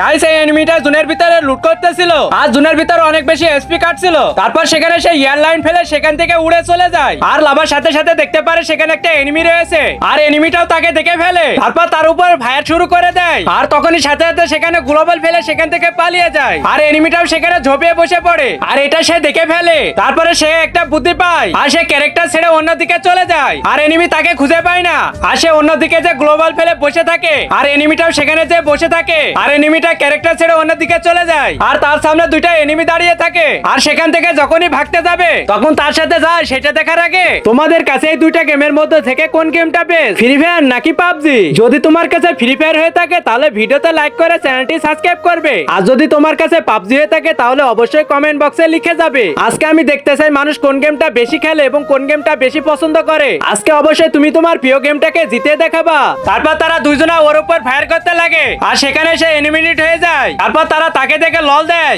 Guys, এই এনিমিটা জুনের ভিতরে লুট করতেছিল। আর ভিতরে অনেক বেশি এসপি তারপর সেখানে সে এয়ারলাইন ফেলে সেখান থেকে উড়ে চলে যায়। আর লাভার সাথে সাথে দেখতে পারে সেখানে একটা এনিমি রয়েছে। আর এনিমিটাও তাকে দেখে ফেলে। তারপর তার উপর ফায়ার শুরু করে দেয়। আর তখনই সাথে সাথে সেখানে গ্লোবাল ফেলে সেখান থেকে পালিয়ে যায়। আর এনিমিটাও সেখানে ঝোপিয়ে বসে পড়ে। আর এটা সে দেখে ফেলে। তারপরে সে একটা বুদ্ধি পায়। আর সে ক্যারেক্টার ছেড়ে অন্যদিকে চলে যায়। আর এনিমি তাকে খুঁজে পায় না। আর সে অন্যদিকে যে গ্লোবাল ফেলে বসে থাকে। আর এনিমিটাও সেখানে যে বসে থাকে। আর এনিমিটা ক্যারেক্টার ছেড়ে অন্যদিকে চলে যায়। আর তার সামনে দুইটা এনিমি দাঁড়িয়ে থাকে। আর সেখান থেকে যখনই ভাগতে যাবে, তখন তার সাথে যায়, সেটা দেখার আগে। তোমাদের কাছে এই দুইটা গেমের মধ্যে থেকে কোন গেমটা বেস্ট ফ্রি ফায়ার নাকি পাবজি? যদি তোমার কাছে ফ্রি ফায়ার হয়ে থাকে, তাহলে ভিডিওতে লাইক করে চ্যানেলটি সাবস্ক্রাইব করবে। আর যদি তোমার কাছে পাবজি হয়ে থাকে, তাহলে অবশ্যই কমেন্ট বক্সে লিখে যাবে। আজকে আমি দেখতে চাই মানুষ কোন গেমটা বেশি খেলে এবং কোন গেমটা বেশি পছন্দ করে। আজকে অবশ্যই তুমি তোমার প্রিয় গেমটাকে জিতে দেখাবা। তারপর তারা দুজনা ওর উপর ফায়ার করতে লাগে। আর সেখানে সে এনিমিনেট হয়ে যায়। তারপর তারা তাকে দেখে লল দেয়।